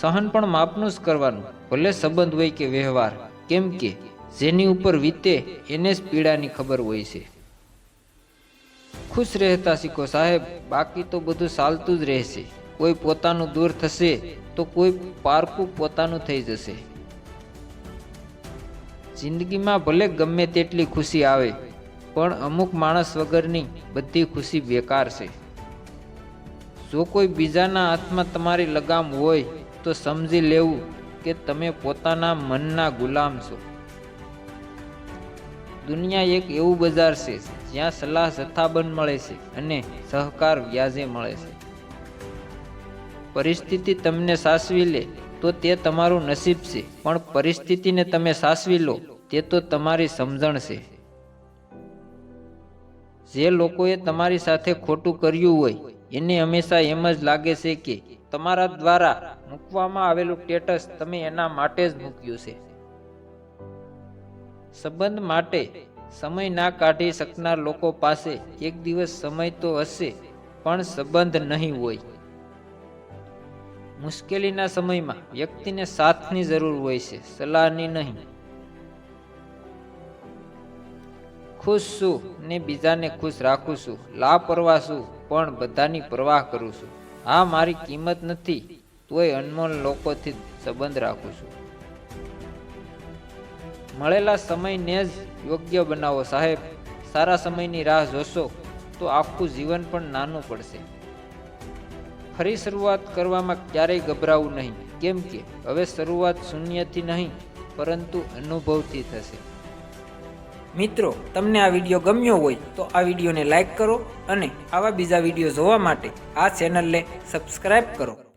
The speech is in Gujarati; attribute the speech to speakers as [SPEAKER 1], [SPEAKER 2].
[SPEAKER 1] સહન પણ માપનું જ કરવાનું. ભલે સંબંધ હોય કે વ્યવહાર, કેમ કે જેની ઉપર વીતે એને જ પીડાની ખબર હોય છે. ખુશ રહેતા શીખો, સાહેબ, બાકી તો બધું ચાલતું જ રહેશે. કોઈ પોતાનું દૂર થશે તો કોઈ પારકું પોતાનું થઈ જશે. જિંદગીમાં ભલે ગમે તેટલી ખુશી આવે, પણ અમુક માણસ વગરની બધી ખુશી બેકાર છે. જો કોઈ બીજાના હાથમાં તમારી લગામ હોય તો સમજી લેવું કે તમે પોતાના મનના ગુલામ છો. દુનિયા એક એવું બજાર છે, જ્યાં સલાહ જથ્થાબંધ મળે છે અને સહકાર વ્યાજે મળે છે. પરિસ્થિતિ તમને સાસવી લે તો તે તમારું નસીબ છે, પણ પરિસ્થિતિને તમે સાસવી લો તે તો તમારી સમજણ છે. જે લોકોએ તમારી સાથે ખોટું કર્યું હોય, એને હંમેશા એમ જ લાગે છે કે તમારા દ્વારા મૂકવામાં આવેલું સ્ટેટસ તમે એના માટે જ મૂક્યું છે. સંબંધ માટે સમય ના કાઢી શકનાર લોકો પાસે એક દિવસ સમય તો હશે, પણ સંબંધ નહીં હોય. મુશ્કેલીના સમયમાં વ્યક્તિને સાથની જરૂર હોય છે, સલાહની નહીં. ખુશ છું ને બીજાને ખુશ રાખું છું, લાપરવાહ છું, પણ બધાની પરવાહ કરું છું. આ મારી કિંમત નથી, તોય અનમોલ લોકોથી સંબંધ રાખું છું. મળેલા સમયને જ યોગ્ય બનાવો, સાહેબ. સારા સમયની રાહ જોશો, તો આખું જીવન પણ નાનું પડશે. ફરી શરૂઆત કરવામાં ક્યારેય ગભરાવું નહીં. કેમ કે, હવે શરૂઆત શૂન્યથી નહીં, પરંતુ અનુભવથી થશે. મિત્રો, તમને આ વીડિયો ગમ્યો હોય તો આ વિડીયોને લાઈક કરો અને આવા બીજા વીડિયો જોવા માટે આ ચેનલને સબસ્ક્રાઈબ કરો.